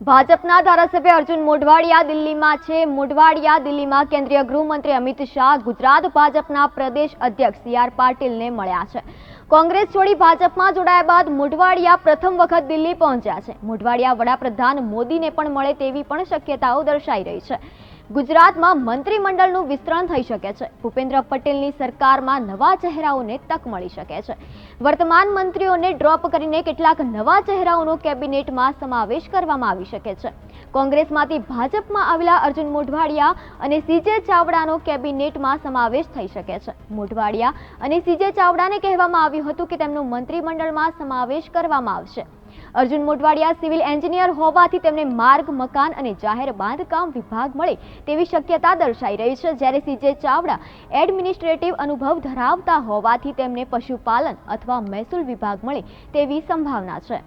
ભાજપના ધારાસભ્ય અર્જુન મોઢવાડિયા દિલ્હીમાં છે. મોઢવાડિયા દિલ્હીમાં કેન્દ્રીય ગૃહમંત્રી અમિત શાહ, ગુજરાત ભાજપના પ્રદેશ અધ્યક્ષ સી આર પાટીલને મળ્યા છે. કોંગ્રેસ છોડી ભાજપમાં જોડાયા બાદ મોઢવાડિયા પ્રથમ વખત દિલ્હી પહોંચ્યા છે. મોઢવાડિયા વડાપ્રધાન મોદીને પણ મળે તેવી પણ શક્યતાઓ દર્શાઈ રહી છે. ગુજરાતમાં મંત્રીમંડળનું વિસ્તરણ થઈ શકે છે. ભૂપેન્દ્ર પટેલની સરકારમાં નવા ચહેરાઓને તક મળી શકે છે. વર્તમાન મંત્રીઓને ડ્રોપ કરીને કેટલાક નવા ચહેરાઓનો કેબિનેટમાં સમાવેશ કરવામાં આવી શકે છે. કોંગ્રેસમાંથી ભાજપમાં આવેલા અર્જુન મોઢવાડિયા અને સીજે ચાવડાનો કેબિનેટમાં સમાવેશ થઈ શકે છે. મોઢવાડિયા અને સીજે ચાવડાને કહેવામાં આવ્યું હતું કે તેમનો મંત્રીમંડળમાં સમાવેશ કરવામાં આવશે. અર્જુન મોટવાડિયા સિવિલ એન્જિનિયર હોવાથી તેમને માર્ગ, મકાન અને જાહેર બાંધકામ વિભાગ મળે તેવી શક્યતા દર્શાઈ રહી છે. જ્યારે સીજે ચાવડા એડમિનિસ્ટ્રેટિવ અનુભવ ધરાવતા હોવાથી તેમને પશુપાલન અથવા મહેસૂલ વિભાગ મળે તેવી સંભાવના છે.